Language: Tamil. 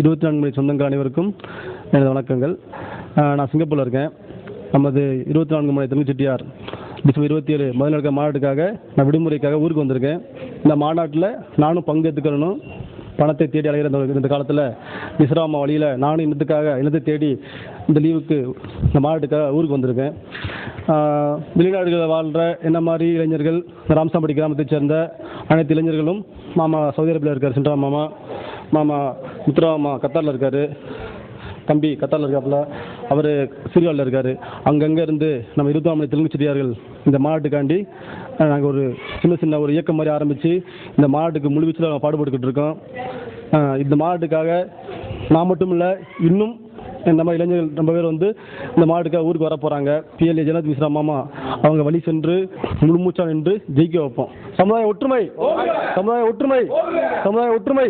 இருபத்தி நான்கு மணி சொந்தங்கள் அனைவருக்கும் எனது வணக்கங்கள். நான் சிங்கப்பூரில் இருக்கேன். நமது இருபத்தி நான்கு மணி தமிழ் செட்டியார் டிசம்பர் இருபத்தி ஏழு முதல் நடக்க மாநாட்டுக்காக நான் விடுமுறைக்காக ஊருக்கு வந்திருக்கேன். இந்த மாநாட்டில் நானும் பங்கேற்றுக்கணும் பணத்தை தேடி அலைகிற இந்த இந்த காலத்தில் விஸ்ராம வழியில் நானும் இனத்துக்காக இனத்தை தேடி இந்த லீவுக்கு இந்த மாநாட்டுக்காக ஊருக்கு வந்திருக்கேன். வெளிநாடுகளில் வாழ்கிற என்ன மாதிரி இளைஞர்கள் இந்த ராம்சாம்படி கிராமத்தைச் சேர்ந்த அனைத்து இளைஞர்களும் மாமா சவுதி அரேபியில் இருக்கிற சென்ட்ரா மாமா. மாமா முத்துரா மாமா கத்தாரில் இருக்கார். தம்பி கத்தாரில் இருக்காப்புல. அவர் சீர்காழில் இருக்கார். அங்கங்கே இருந்து நம்ம இருபத்தாம் மணி தெலுங்கு செட்டியார்கள் இந்த மாநாட்டுக்காண்டி நாங்கள் ஒரு சின்ன சின்ன ஒரு இயக்கம் மாதிரி ஆரம்பித்து இந்த மாநாட்டுக்கு முழுவீச்சில் பாடுபட்டுக்கிட்டு இருக்கோம். இந்த மாநாட்டுக்காக நான் மட்டும் இல்லை இன்னும் இந்த மாதிரி இளைஞர்கள் ரொம்ப பேர் வந்து இந்த மாவட்டத்துக்காக ஊருக்கு வர போகிறாங்க பிஎல்ஏ ஜனத் மிஸ்ரா மாமா அவங்க வழி சென்று முழுமூச்சா நின்று ஜெயிக்க வைப்போம். சமுதாய ஒற்றுமை! சமுதாய ஒற்றுமை! சமுதாய ஒற்றுமை!